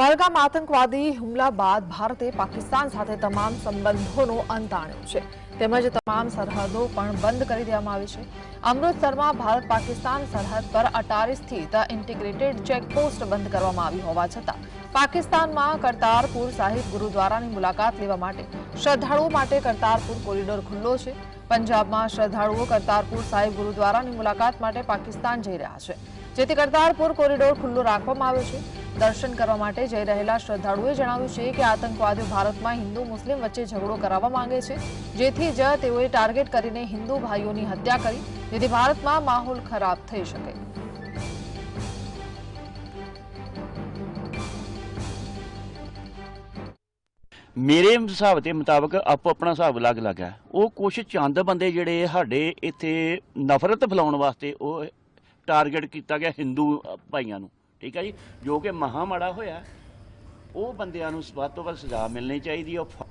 પહલગામ આતંકવાદી હુમલા બાદ ભારતે પાકિસ્તાન સાથે તમામ સંબંધોનો અંત આણ્યો છે. તેમજ તમામ સરહદો પણ બંધ કરી દેવામાં આવી છે. અમૃતસરમાં ભારત પાકિસ્તાન સરહદ પર અટારી સ્થિત ઇન્ટિગ્રેટેડ ચેકપોસ્ટ બંધ કરવામાં આવી હોવા છતાં, પાકિસ્તાનમાં કરતારપુર સાહિબ ગુરુદ્વારાની મુલાકાત લેવા માટે શ્રદ્ધાળુઓ માટે કરતારપુર કોરિડોર ખુલ્લો છે. પંજાબમાં શ્રદ્ધાળુઓ કરતારપુર સાહિબ ગુરુદ્વારાની મુલાકાત માટે પાકિસ્તાન જઈ રહ્યા છે. જેથી કરતારપુર કોરિડોર ખુલ્લો રાખવામાં આવ્યો છે. દર્શન કરવા માટે જઈ રહેલા શ્રદ્ધાળુઓએ જણાવ્યું છે કે આતંકવાદીઓ ભારતમાં હિન્દુ મુસ્લિમ વચ્ચે ઝઘડો કરાવવા માંગે છે જેથી જ તેઓએ ટાર્ગેટ કરીને હિન્દુ ભાઈઓની હત્યા કરી જેથી ભારતમાં માહોલ ખરાબ થઈ શકે ਮੇਰੇ ਹਿਸਾਬ ਦੇ ਮੁਤਾਬਕ ਆਪੋ ਆਪਣਾ ਹਿਸਾਬ ਅਲੱਗ-ਅਲੱਗ ਹੈ ਉਹ ਕੁਝ ਚੰਦ ਬੰਦੇ ਜਿਹੜੇ ਸਾਡੇ ਇੱਥੇ ਨਫ਼ਰਤ ਫੈਲਾਉਣ ਵਾਸਤੇ ਉਹ ਟਾਰਗੇਟ ਕੀਤਾ ਗਿਆ ਹਿੰਦੂ ਅ, ਭਾਈਆਂ ਨੂੰ ਠੀਕ ਹੈ ਜੀ? ਜੋ ਕਿ ਮਹਾ ਮਾੜਾ ਹੋਇਆ, ਉਹ ਬੰਦਿਆਂ ਨੂੰ ਵੱਧ ਤੋਂ ਵੱਧ ਸਜ਼ਾ ਮਿਲਣੀ ਚਾਹੀਦੀ ਹੈ, ਉਹ ਫ-